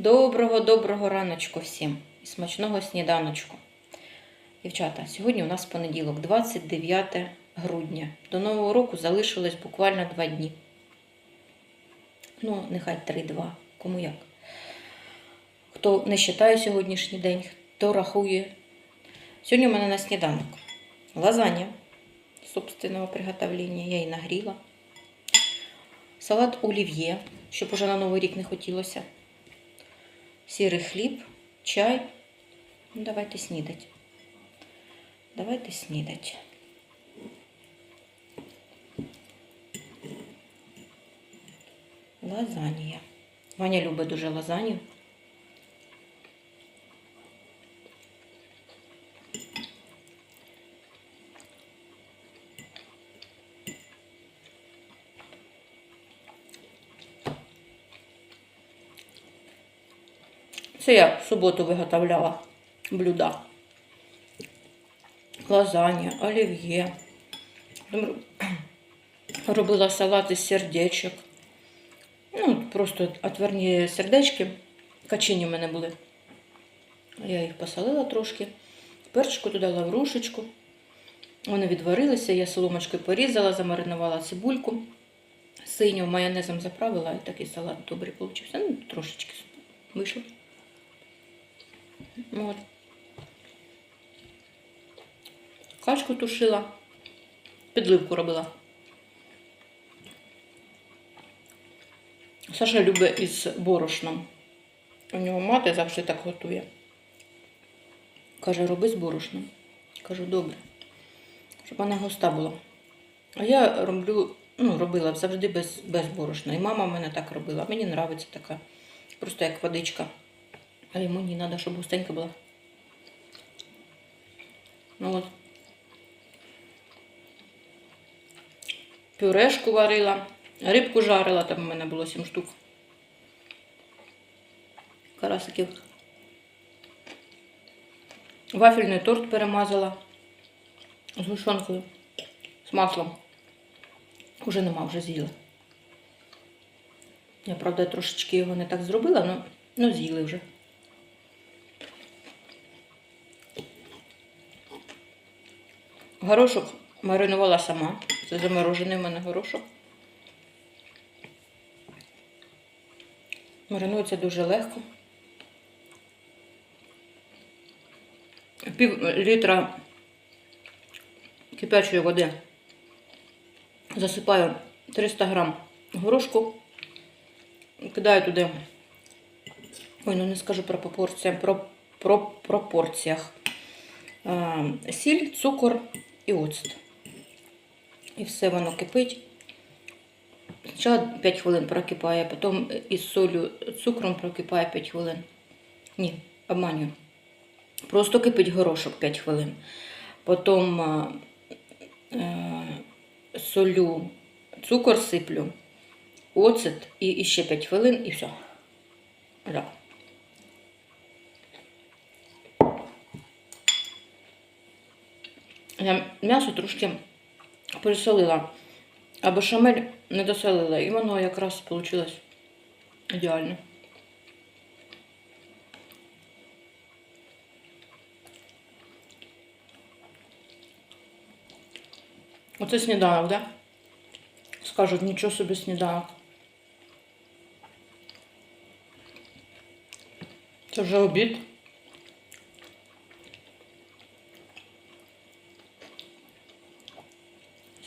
Доброго-доброго раночку всім і смачного сніданочку. Дівчата, сьогодні у нас понеділок, 29 грудня. До Нового року залишилось буквально два дні. Ну, нехай 3-2, кому як. Хто не вважає сьогоднішній день, хто рахує. Сьогодні у мене на сніданок лазанья собственного приготовлення, я її нагріла. Салат олів'є, щоб уже на Новий рік не хотілося. Сірий хліб, чай. Ну, давайте снідать. Давайте снідать. Лазанія. Ваня любить дуже лазанью. Це я в суботу виготовляла блюда. Лазанья, олів'є. Робила салат із сердечок. Ну, просто отверні сердечки. Качині в мене були. Я їх посолила трошки. Перчику туди лаврушечку. Вони відварилися, я соломочкою порізала, замаринувала цибульку. Синю майонезом заправила і такий салат добрий получився. Ну, трошечки вийшло. От. Качку тушила, підливку робила. Саша любить із борошном. У нього мати завжди так готує. Каже, роби з борошном. Кажу, добре. Щоб вона густа була. А я роблю, ну, робила завжди без, без борошна. І мама в мене так робила. Мені подобається така. Просто як водичка. А йому не треба, щоб густенька була. Ну от. Пюрешку варила, рибку жарила, там у мене було 7 штук. Карасиків. Вафельний торт перемазала з гушонкою, з маслом. Уже нема, вже з'їла. Я, правда, трошечки його не так зробила, але ну, з'їли вже. Горошок маринувала сама. Це заморожений в мене горошок. Маринується дуже легко. Пів літра кипячої води засипаю 300 грам горошку, кидаю туди, ой, ну не скажу про пропорціях, про, про пропорціях. Сіль, цукор і оцет. І все воно кипить. Спочатку 5 хвилин прокипає, потім із солью, цукром прокипає 5 хвилин. Ні, обманюю. Просто кипить горошок 5 хвилин. Потім а, е, солю, цукор сиплю, оцет і ще 5 хвилин і все. Да. Я м'ясо трошки пересолила, а бешамель не досолила, і воно якраз вийшло ідеально. Оце сніданок, да? Скажуть, нічого собі сніданок. Це вже обід.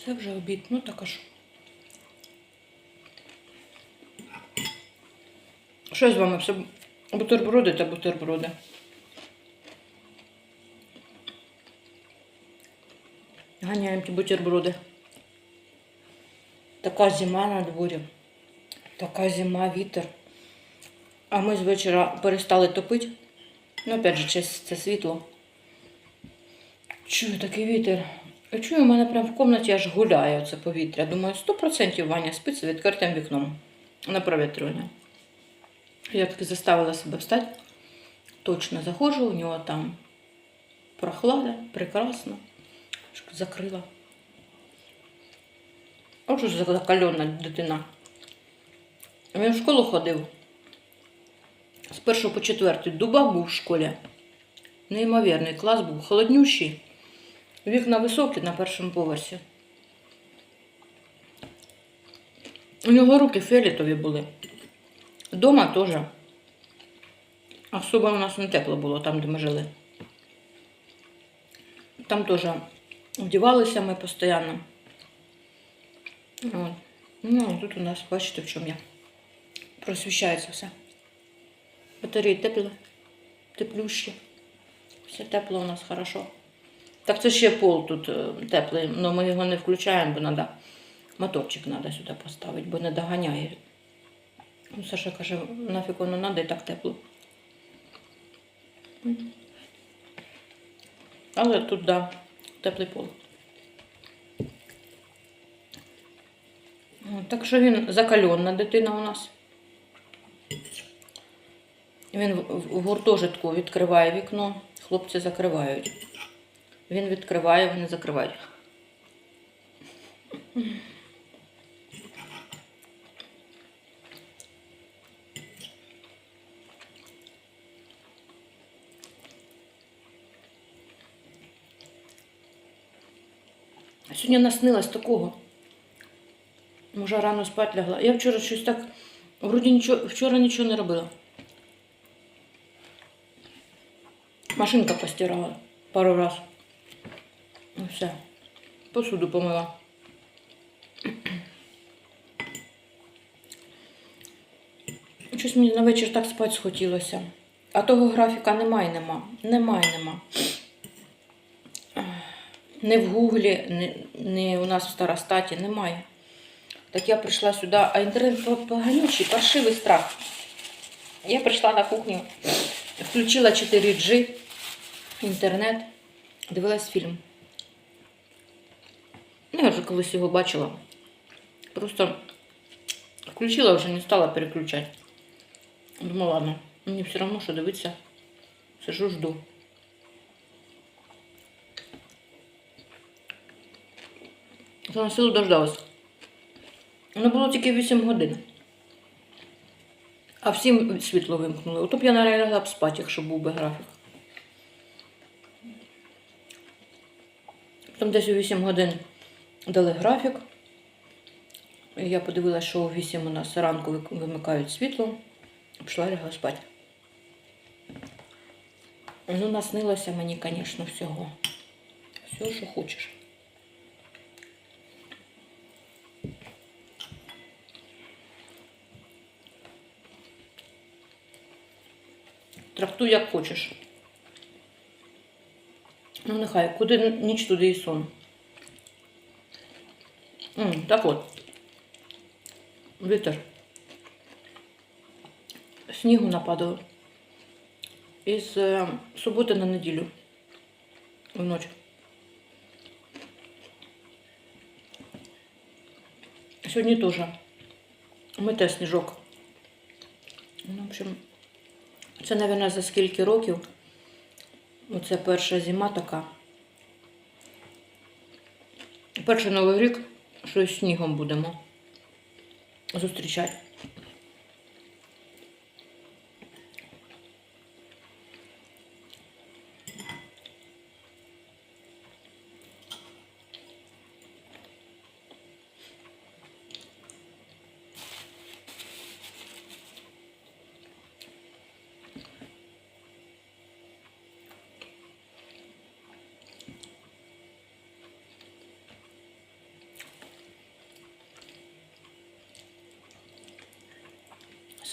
Це вже обід, ну так аж. Що з вами? Все бутерброди та бутерброди. Ганяємо ті бутерброди. Така зима на дворі. Така зима, вітер. А ми з вечора перестали топити. Ну, опять же, це світло. Чую такий вітер. Я чую, у мене прямо в кімнаті аж гуляє це повітря. Думаю, 100% Ваня спить з відкритим вікном на провітрювання. Я таки заставила себе встати. Точно заходжу, у нього там прохлада, прекрасно. Закрила. Що закальона дитина? Він в школу ходив. З першого по четвертий дубак був в школі. Неймовірний клас був, холоднющий. Вікна високі на першому поверсі. У нього руки фіолетові були. Дома теж. Особо у нас не тепло було там, де ми жили. Там теж вдівалися ми постійно. От. Ну, тут у нас, бачите, в чому я. Просвіщається все. Батареї теплі, теплющі. Все тепло у нас хорошо. Так це ще пол тут е, теплий, але ми його не включаємо, бо треба моторчик треба сюди поставити, бо не доганяє. Ну, Саша каже, нафіг воно треба і так тепло. Але тут, да, теплий пол. Так що він закальонна дитина у нас. Він в гуртожитку відкриває вікно, хлопці закривають. Він відкриває, вони закривають. Сьогодні наснилось такого. Може, рано спати лягла. Я вчора щось так. Вроді нічого, вчора нічого не робила. Машинка постирала пару раз. Все. Посуду помила. Щось мені на вечір так спати схотілося. А того графіка немає, нема. Немає, нема. Не в гуглі, не у нас в старостаті немає. Так я прийшла сюди, а інтернет поганючий, паршивий страх. Я прийшла на кухню, включила 4G, інтернет, дивилась фільм. Ну, я вже колись його бачила. Просто включила вже, не стала переключати. Думаю, ладно, мені все одно, що дивитися. Сижу, жду. На силу дождалась. Воно було тільки 8 годин. А всім світло вимкнули. Ото б я наразі лягла б спати, якщо був би графік. Потім десь у 8 годин дали графік. Я подивилася, що у 8 у нас ранку вимикають світло. Пішла лягла спати. Ну, наснилося мені, звісно, всього. Все, що хочеш. Трактуй як хочеш. Ну, нехай, куди ніч, туди і сон. Так от. Вітер. Снігу нападало. Із е, суботи на неділю. Вночі. Сьогодні теж. Мете сніжок. Ну, в общем, це, мабуть, за скільки років. Оце перша зима така. Перший новий рік щось снігом будемо зустрічати.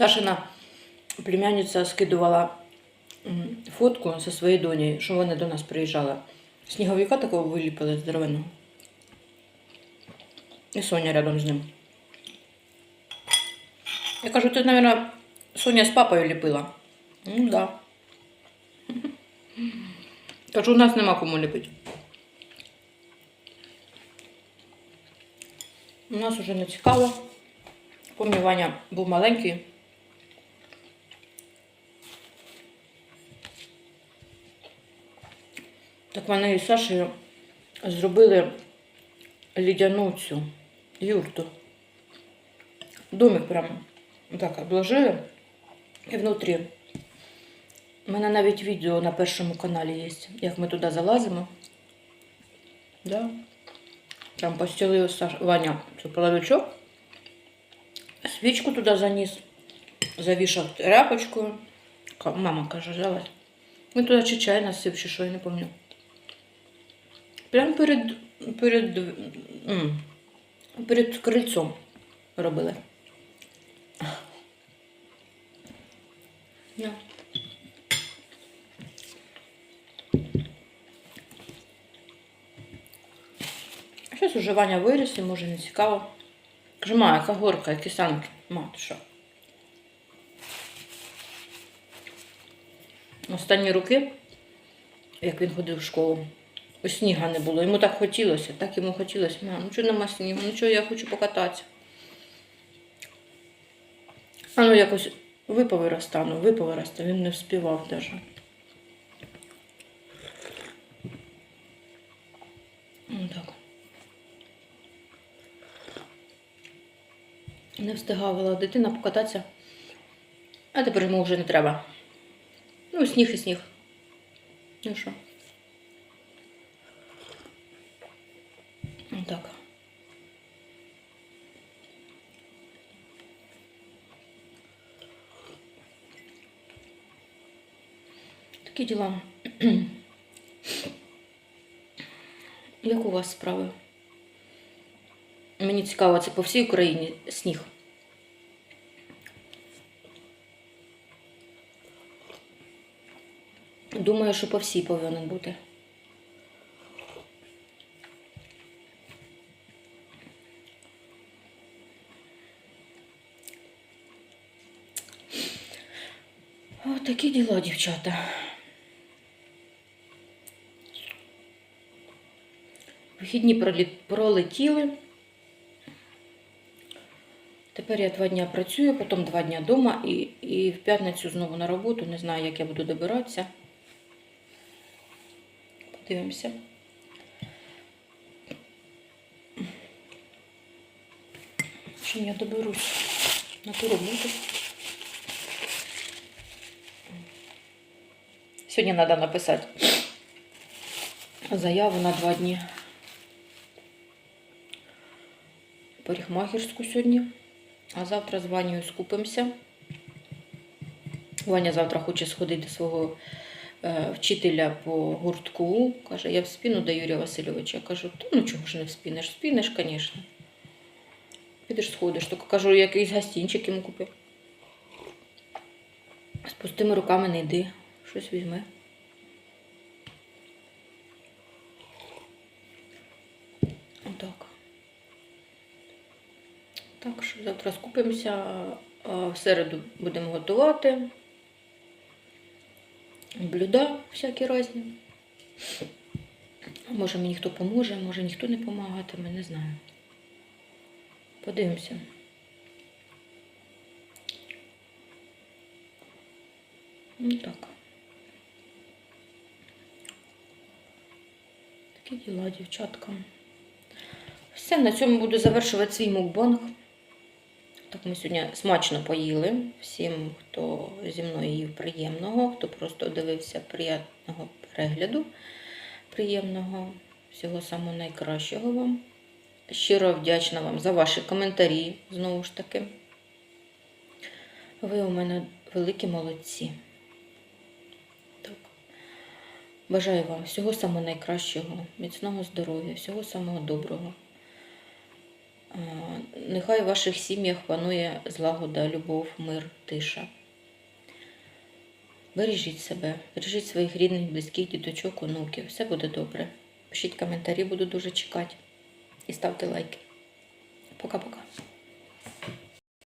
Сашина племянниця скидувала фотку зі своєю донею, що вони до нас приїжджали. Сніговика такого виліпили здоровенного. І Соня рядом з ним. Я кажу, ти, мабуть, Соня з папою ліпила. Ну да. Кажу, у нас нема кому ліпити. У нас уже не цікаво. Помню, був маленький. Так вони із Сашею зробили лідяну цю юрту. Домик прям так обложили. І внутрі У мене навіть відео на першому каналі є, як ми туди залазимо. Да. Там постелив Саш... Ваня цей половичок, свічку туди заніс, завішав тряпочкою. Мама каже, залазь. Ми туди чи чай насив, чи що, я не пам'ятаю. Прямо перед, перед, перед крильцом робили. Щось уже Ваня виріс і може не цікаво. Каже, ма, яка горка, які санки. Ма, ти що? Останні роки, як він ходив в школу, сніга не було. Йому так хотілося, так йому хотілося. Мам, ну чого нема снігу, ну чого я хочу покататися. А ну якось випав і. Він не вспівав навіть. Ну так. Не встигала дитина покататися. А тепер йому вже не треба. Ну, сніг і сніг. Ну що? Ну так. Такі діла. Як у вас справи? Мені цікаво, це по всій Україні сніг. Думаю, що по всій повинен бути. О, такі діла, дівчата. Вихідні пролетіли. Тепер я два дня працюю, потім два дня вдома і, і в п'ятницю знову на роботу. Не знаю, як я буду добиратися. Подивимося. Чим я доберусь на ту роботу. Сьогодні треба написати заяву на два дні. Парикмахерську сьогодні. А завтра з Ванею скупимося. Ваня завтра хоче сходити до свого е, вчителя по гуртку. Каже, я в спину до Юрія Васильовича. Я кажу, то ну чого ж не вспінеш? Вспінеш, звісно. Підеш сходиш. Тільки кажу, якийсь гостинчик йому купи. З пустими руками не йди. Щось візьми. Отак. Так що завтра скупимося, в середу будемо готувати. Блюда всякі різні. Може мені хто поможе, може ніхто не допомагатиме, не знаю. Подивимося. Ну так. Такі діла, дівчатка. Все, на цьому буду завершувати свій мукбанг. Так, ми сьогодні смачно поїли. Всім, хто зі мною їв приємного, хто просто дивився приємного перегляду, приємного, всього самого найкращого вам. Щиро вдячна вам за ваші коментарі, знову ж таки. Ви у мене великі молодці. Так. Бажаю вам всього самого найкращого, міцного здоров'я, всього самого доброго. Нехай в ваших сім'ях панує злагода, любов, мир, тиша. Бережіть себе, бережіть своїх рідних, близьких, діточок, онуків. Все буде добре. Пишіть коментарі, буду дуже чекати. І ставте лайки. Пока-пока.